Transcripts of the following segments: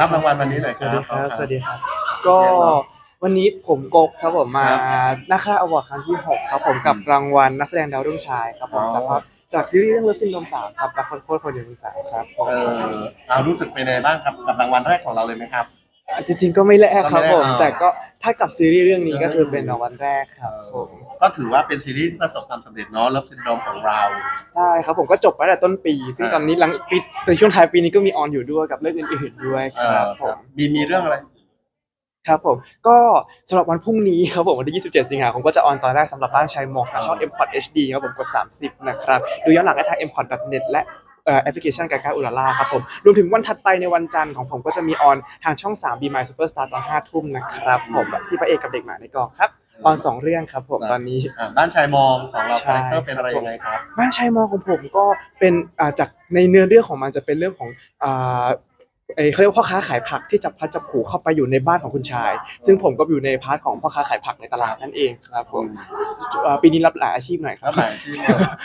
รับรางวัลวันนี้หน่อยสครัวับสดีครับ สวัสดีครับ ก็วันนี้ผมโกกครับผมมานักข่าอวอร์ดครั้งที่ 6 ครับผมกับรางวัลนักแสดงดาวรุ่งชายครับผมจากภาพจากซีรีส์เรื่องเลิฟซินโดมสามครับรักคนโคตรคนเดียวมีสามครับผมเออเอารู้สึกเป็นไงบ้างครับกับรางวัลแรกของเราเลยไหมครับ จริงๆก็ไม่แลกครับผม ก็ไม่แลกอ่าแต่ก็ถ้ากับซีรีส์เรื่องนี้ก็คือเป็นรางวัลแรกครับผม ก็ถือว่าเป็นซีรีส์ที่ประสบความสำเร็จเนาะ Love Syndrome ของเราใช่ครับผมก็จบไปตั้งแต่ต้นปี ซึ่งตอนนี้หลังปีในช่วงท้ายปีนี้ก็มีออนอยู่ด้วยกับเรื่องอื่นๆด้วยเอคอรับผครับมมีมีเรื่องอะไร ครับผมก็สำหรับวันพรุ่งนี้ครับผมวันที่ 27 สิงหาคมก็จะออนตอนแรกสำหรับบ้านชายหมอกทางช่อง m p o t HD ครับผมกด 30 นะครับ ดูย้อนหลังได้ทาง m p o t net และเอ่อแอปพลิเคชันกาก้าอุลาล่าครับผมรวมถึงวันถัดไปในวันจันทร์ของผมก็จะมีออนทางช่อง 3 Be My Superstar ตอน 5 ทุ่มนะครับผมที่พระเอกกับเด็กหมาในกองครับ ออนสองเรื่องครับผมตอนนี้อ่าบ้านชายมองของเราใช่คาแรคเตอร์เป็นอะไรยังไงครับ บ้านชายมอของผมก็เป็นอ่าจากในเนื้อเรื่องของมันจะเป็นเรื่องของอ่า เอ่อเขาเรียกว่าพ่อค้าขายผักที่จับพลัดจับผูเข้าไปอยู่ในบ้านของคุณชาย ซึ่งผมก็อยู่ในพาร์ทของพ่อค้าขายผักในตลาดนั่นเองครับผมอ่าปีนี้รับหลายอาชีพหน่อยคแล้รัวบหมายชื่อ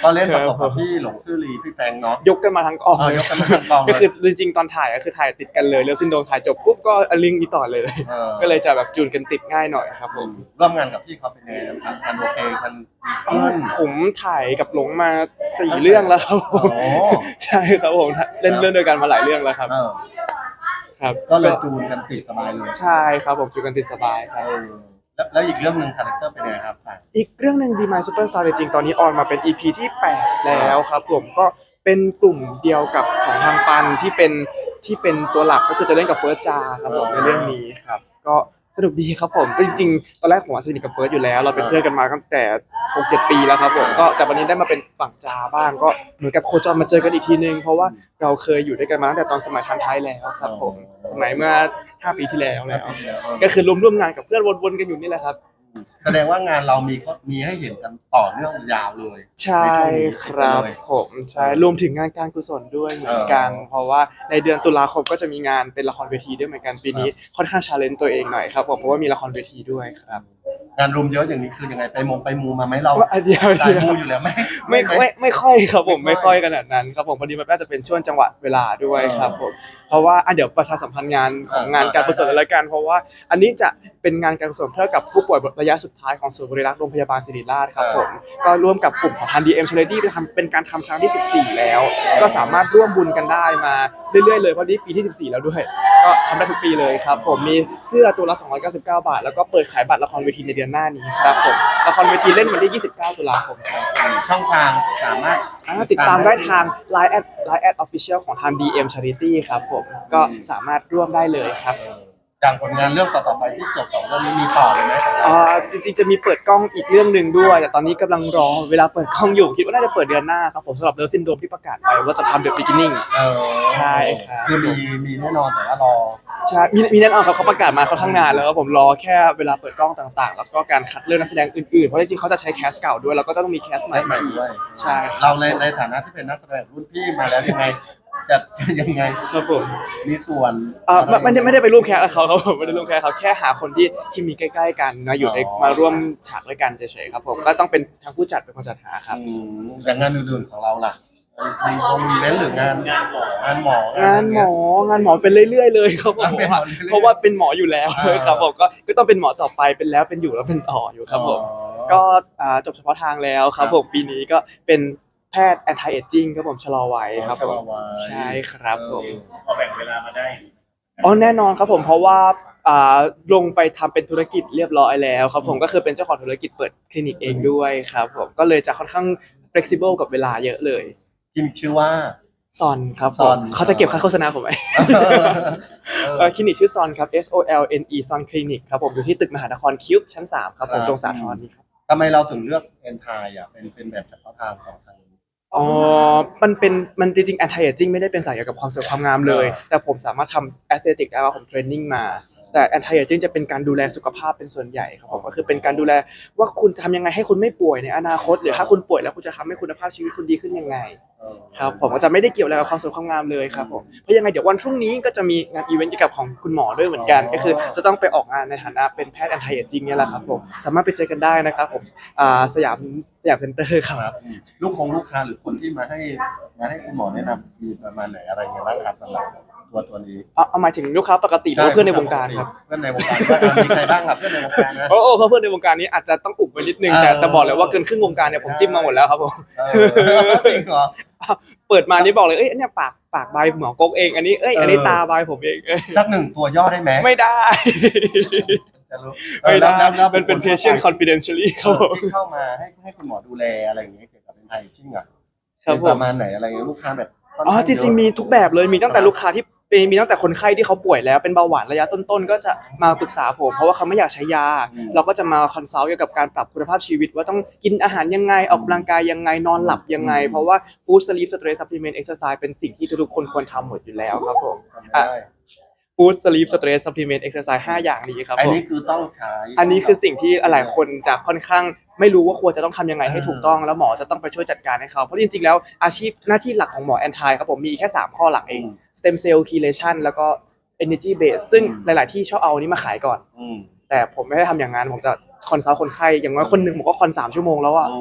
ก็เล่นประกอบครักับบพี่หลงซื่อลีพี่แฟงเนาะ ยกกันมาทั้งกองอ๋อยกกันมาทั้งกองเลยก็คือจริงๆตอนถ่ายก็คือถ่ายติดกันเลยเรื่องซินโดมถ่ายจบปุ๊บก็อลิงนี้ต่อเลย ออก็เลยจะแบบจูนกันติดง่ายหน่อยครับผม ร่วมงานกับพี่เขาเป็นยังไงครับกันโอเคกันดีขึ้นผมถ่ายกับหลงมาสี่เรื่องแล้วครับผโอ้มใช่ครับผมเล่นเรื่องเดียวกันมาหลายเรื่องแล้วครับ เออ ครับก็เลยจูนกันติดสบายเลยใช่ครับผมจูนกันติดสบายคเอรับอแล้วแล้วอีกเรื่องหนึ่งคาแรคเตอร์เป็นยังไงครับอะอีกเรื่องหนึ่ง Be My Superstar จริงๆตอนนี้ออนมาเป็น EP ที่ 8 แล้วครับผมก็เป็นกลุ่มเดียวกับของทางปันที่เป็นที่เป็นตัวหลักก็คือจะเล่นกับเฟิร์สจาครับผมในเรื่องนี้ครับ ก็ สนุกดีครับผมก็จริงๆตอนแรกผมอะสนิทกับเฟิร์สอยู่แล้ว เราเป็นเพื่อนกันมาตั้งแต่6 7ปีแล้วครับผมก็แต่วันนี้ได้มาเป็นฝั่งจาบ้างก็เหมือนกับโคจรมาเจอกันอีกทีนึง เพราะว่าเราเคยอยู่ด้วยกันมาตั้งแต่ตอนสมัยทันท้ายแล้วครับผมสมัยเมื่อ5ปีที่แล้วแล้วก็คือร่วมๆงานกับเพื่อนวนๆกันอยู่นี่แหละครับ แสดงว่างานเรามีก็มีให้เห็นกันต่อเนื่องยาวเลยใช่ครับผมใช่รวมถึงงานการกุศลด้วยเหมือนกัน เพราะว่าในเดือนตุลาคมก็จะมีงานเป็นละครเวทีด้วยเหมือนกันปีนี้ค่อนข้างชาเลนจ์ตัวเองหน่อยครับผมเพราะว่ามีละครเวทีด้วยครับ งานรุมเยอะอย่างนี้คือยังไงไปมงไปมูมาไหมเราว่าอันเดียวสายเดียว มูอยู่แล้วไหม ไม่ไม่ไม่ค่อยครับผมไม่ไม่ค่ค่ออยยขนาดนั้นครับผมพอดีมันน่าจะเป็นช่วงจังหวะเวลาด้วยครับผมเพราะว่าอันเดี๋ยวประชาสัมพันธ์งานของงานการกุศลและกันเพราะว่า อันนี้จะเป็นงานการกุศลเพื่อกับผู้ป่วยระยะสุดท้ายของศูนย์บริรักษ์โรงพยาบาลศิริราชครับผมก็ร่วมกับกลุ่มของทันดีเอ็มชาริตี้เป็นทำเป็นการทำครั้งที่ 14 แล้ว ก็สามารถร่วมบุญกันได้มาเรื่อยๆเลยเพราะนี่ปีที่ 14 แล้วด้วย ก็ทำได้ทุกปีเลยครับ ผมมีเสื้อตัวละ 299 บาท แล้วก็เปิดขายบัตรละครเวทีในเดือนหน้านี้ครับผมละครเวทีเล่นวันที่ 29 ตุลาคมครับช่องทางสามารถอ่าติดตามได้ทาง Line แอด Line แอด Official ของทาง DM Charity ครับผมก็สามารถร่วมได้เลยครับเอออย่างผลงานเรื่องต่อๆไปที่จบสองเรื่องนี้มีต่อเลยไหมของเราอ่าจริงๆจะมีเปิดกล้องอีกเรื่องหนึ่งด้วย แต่ตอนนี้กำลังรอเวลาเปิดกล้องอยู่คิดว่าน่าจะเปิดเดือนหน้าครับผมสำหรับเลิฟซินโดมที่ประกาศไปว่าจะทำ The Beginning เออใช่ครับ คือมีมีแน่นอนแต่ว่ารอใช่มีมีแน่นอนครับเขาประกาศมาเขาทั้งนานแล้วครับผมรอแค่เวลาเปิดกล้องต่างๆ แล้วก็การคัดเลือกนักแสดงอื่นๆ เพราะจริงๆเขาจะใช้แคสเก่าด้วยแล้วก็ต้องมีแคสใหม่ใหม่ด้วย ใช่ครับ เราในในฐานะที่เป็นนักแสดงรุ่นพี่มาแล้วยังไง จะจะยังไงครับผมมีส่วนเอ่อไม่ไม่ได้ไม่ได้ไปร่วมแคสกับเขาครับผมไม่ได้ร่วมแคสเขาแค่หาคนที่ที่มีใกล้ๆกันมาอยู่ในมาร่วมฉากด้วยกันเฉยๆครับผมก็ต้องเป็นทางผู้จัดเป็นคนจัดหาครับ อืมอย่างงานอื่นๆของเราล่ะมีคงมีเว้นหรืองานงานหมองานหมอ งานหมองานหมอเป็นเรื่อยๆเลยครับผมเป็นหมอเรื่อยๆเพราะว่าเป็นหมออยู่แล้วอ่า ครับผมก็ก็ต้องเป็นหมอต่อไปเป็นแล้วเป็นอยู่แล้วเป็นต่ออยู่ครับผมอ๋อก็อ่าจบเฉพาะทางแล้วครัครับบผมปีนี้ก็เป็น แพทย์ anti aging ครับผมชะลอวัยครับชะผลอมวัยใช่ครับผมพอแบ่งเวลามาได้อ๋อแน่นอนครับผมเพราะว่าอ่าลงไปทำเป็นธุรกิจเรียบร้อยแล้วครับผมก็คือเป็นเจ้าของธุรกิจเปิดคลินิกเองด้วยครับผมก็เลยจะค่อนข้าง flexible กับเวลาเยอะเลยกินชื่อว่า ซอนครับผซอมน เขาจะเก็บค่าโฆษณาผมไหมเอ่อคลินิกชื่อซอนครับ S O L N E ซอนคลินิกครับผมอยู่ที่ตึกมหานครคิวบชั้น 3 ครับผมครับตรงสาทรนี่ครับ ทำไมเราถึงเลือกเอนทายอะเป็นเป็นแบบเฉพาะทางของทางนี้ อ๋อ มันเป็น มันจริงๆ anti aging ไม่ได้เป็นสายเกี่ยวกับความสวยความงามเลยอ่าแต่ผมสามารถทำ aesthetic ได้ว่าผมเทรนนิ่งมา แต่ anti aging จะเป็นการดูแลสุขภาพเป็นส่วนใหญ่ครับผมก็คือเป็นการดูแลว่าคุณจะทำยังไงให้คุณไม่ป่วยในอนาคต หรือถ้าคุณป่วยแล้วคุณจะทำให้คุณภาพชีวิตคุณดีขึ้นยังไงเออครับผมก็จะไม่ได้เกี่ยวอะไรกับความสวยความงามเลยครับผมเพราะยังไงเดี๋ยววันพรุ่งนี้ก็จะมีงานอีเวนต์เกี่ยวกับของคุณหมอด้วยเหมือนกันอ๋อก็คือจะต้องไปออกงานในฐานะเป็นแพทย์ anti aging เนี่ยแหละครับผมสามารถไปเจอกันได้นะครับผมอ่าสยามสยามเซ็นเตอร์ครับครับอืมลูกคงลูกค้าหรือคนที่มาให้มาให้คุณหมอแนะนำมีประมาณไหนอะไรเงี้ยบ้างครับสำหรับ ตัวตัวนี้เอาเอาหมายถึงลูกค้าปกติหรือว่าเพื่อนในวงการครับเพื่อนในวงการว่ามีใครบ้างครับเพื่อนในวงการนะ โอ้โอ้เขาเพื่อนในวงการนี้อาจจะต้องอุบไว้นิดนึงแต่เออแต่บอกเลยว่าเกินครึ่งวงการเนี่ยผมจิ้มมาหมดแล้วครับผมเออจริงเหรอ เปิดมานี่บอกเลยเอ้ยอันเนี่ยปากปากใบายหมอกกเองอันนี้เอ้ยอันนี้เออตาใบายผมเองเอ้ยสักหนึ่งตัวย่อได้ไหมไม่ได้จะรู้ไม่ได้แล้วแล้วมันเป็นบุคคล patient ทั่วไป confidentially คเอรับผอมที่เข้ามาให้ให้คุณหมอดูแลอะไรอย่างเงี้ยเกี่ยวกับเป็นไทยจริงอะครับเป็นผปม ระมาณไหนอะไรเงี้ยลูกค้าแบบค่อนอ๋อข้าจเยะ ริงๆมีทุกแบบเลยมีตั้งแต่ลูกค้าที่ เป็นมีตั้งแต่คนไข้ที่เขาป่วยแล้วเป็นเบาหวานระยะต้นๆ ก็จะมาปรึกษาผม เพราะว่าเขาไม่อยากใช้ยา เราก็จะมาคอนซัลท์เกี่ยวกับการปรับคุณภาพชีวิต ว่าต้องกินอาหารยังไงออกกำลังกายยังไงนอนหลับยังไง เพราะว่า food sleep stress supplement exercise เป็นสิ่งที่ทุกๆคนควรทำหมดอยู่แล้วครับผมทำไม่ได้ food sleep stress supplement exercise ห้าอย่างนี้ครับอันผมนี้คือต้องใช้อันนี้คือสิ่งที่หลายคนจะค่อนข้าง ไม่รู้ว่าควรจะต้องทำยังไงให้ถูกต้องแล้วหมอจะต้องไปช่วยจัดการให้เขาเพราะจริงๆแล้วอาชีพหน้าที่หลักของหมอแอนทายครับผมมีแค่ 3 ข้อหลักเอง stem cell chelation แล้วก็ energy base ซึ่งหลาย ๆ ที่ชอบเอาอันนี้มาขายก่อน อืมแต่ผมไม่ได้ทำอย่างนั้นผมจะคอนซัลท์คนไข้อย่างน้อยคนหนึ่งผมก็คอนสามชั่วโมงแล้วอะ โอ้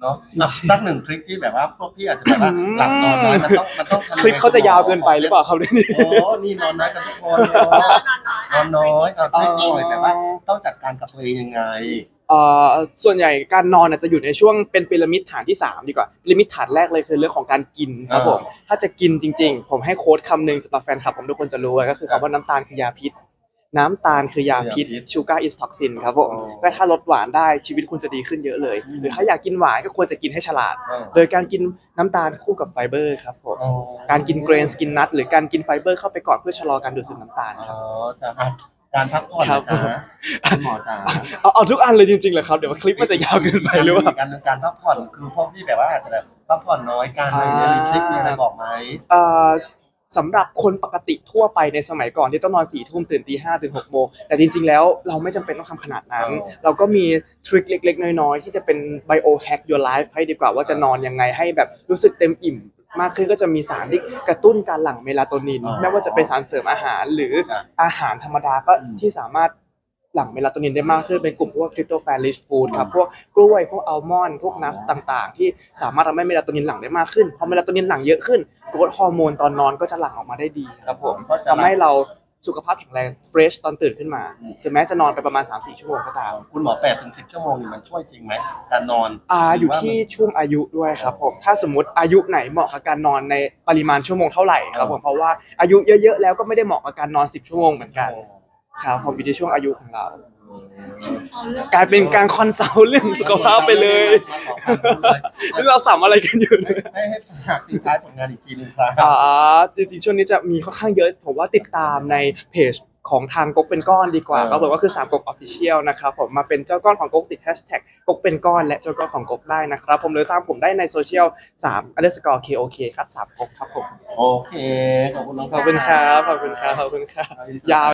เนาะอะสักหนึ่งทริคที่แบบว่าพวกพี่อาจจะแบบว่าหลับนอนน้อยมันต้องมันต้องทำยังไงคลิปเขาจะยาวเกินไปหรือเปล่าครับเนี่ย โอ้นี่นอนน้อยกันทุกคนเนอะนอนน้อยเอาทริคหน่อยแบบว่า ต้องจัดการกับตัวเองยังไงเอ่อ ส่วนใหญ่การนอนอาจจะอยู่ในช่วงเป็นพีระมิดฐานที่ 3 ดีกว่าพีระมิดฐานแรกเลยคือเรื่องของการกินครับผมถ้าจะกินจริง ๆ ผมให้โค้ดคำหนึ่งสำหรับแฟนคลับผมทุกคนจะรู้อะก็คือคำว่าน้ำตาลคือยาพิษ น้ำตาลคือยาพิษยาพิษ sugar is toxin ครับผมอ๋อก็ถ้าลดหวานได้ชีวิตคุณจะดีขึ้นเยอะเลยอืมหรือถ้าอยากกินหวานก็ควรจะกินให้ฉลาดเออโดยการกินน้ำตาลคู่กับไฟเบอร์ครับผมอ๋อการกินเกรนกินนัทหรือการกินไฟเบอร์เข้าไปก่อนเพื่อชะลอการดูดซึมน้ำตาลครับอ๋อจะอะ การพักผ่อนครันะบจ๊ะคุณหมอจ๋าเอาเอาทุกอันเลยจริงๆเหรอครับ เดี๋ยวว่าคลิปมันจะยาวเกินไปหรือเปล่า การการพักผ่อนคือพวกที่แบบว่าอาจจะแบบพักผ่อนน้อยการอะไรเนี่ยมีทริคมีอะไรบอกไหมเอ่อสำหรับคนปกติทั่วไปในสมัยก่อนที่ต้องนอนสี่ทุ่มตื่นตีห้าตื่นหกโมงแต่จริงๆแล้วเราไม่จำเป็นต้องทำขนาดนั้นอ๋อเราก็มีทริคเล็กๆ น้อยๆ ที่จะเป็น biohack your life ให้ดีกว่าว่าจะนอนยังไงให้แบบรู้สึกเต็มอิ่ม มากขึ้นก็จะมีสารที่กระตุ้นการหลั่งเมลาโทนิน อ๋อไม่ว่าจะเป็นสารเสริมอาหารหรือจ้ะอาหารธรรมดาก็อืมที่สามารถหลั่งเมลาโทนินได้มากขึ้นเป็นกลุ่มพวก tryptophan rich food ครับพวกกล้วยพวกอัลมอนด์พวกนัทต่างๆ ที่สามารถทำให้เมลาโทนินหลั่งได้มากขึ้นพอเมลาโทนินหลั่งเยอะขึ้นกรดฮอร์โมนตอนนอนก็จะหลั่งออกมาได้ดีครับผมก็จะหลั่ง ทำให้เรา สุขภาพแข็งแรงเฟรชตอนตื่นขึ้นมาถึงแม้จะนอนไปประมาณ 3-4 ชั่วโมงก็ตาม คุณหมอแปดถึงสิบชั่วโมงนี่มันช่วยจริงไหมการนอนอ่าอยู่ที่ช่วงอายุด้วยครับผมถ้าสมมติอายุไหนเหมาะกับการนอนในปริมาณชั่วโมงเท่าไหร่ครับผมเพราะว่าอายุเยอะๆแล้วก็ไม่ได้เหมาะกับการนอน 10 ชั่วโมงเหมือนกันครับผมอยู่ที่ช่วงอายุของเรา กลายเป็นการคอนซัลท์เรื่องสุขภาพไปเลยแล้วเราสัมอะไรกันอยู่เนี่ยให้ให้ฝากติดท้ายผลงานอีกทีหนึงครับอ่าจริงๆช่วงนี้จะมีค่อนข้างเยอะ ผมว่าติดตามในเพจของทางกกเป็นก้อนดีกว่าเออก็บอกว่าคือสามกกออฟฟิเชียลนะครับผมมาเป็นเจ้าก้อนของกกติดแฮชแท็กกกเป็นก้อนและเจ้าก้อนของกกได้นะครับ ผมหรือตามผมได้ในโซเชียล3 underscore KOK ครับสามกกครับผม โอเค ขอบคุณน้องขอบคุณครับ ขอบคุณครับ ขอบคุณครับยาว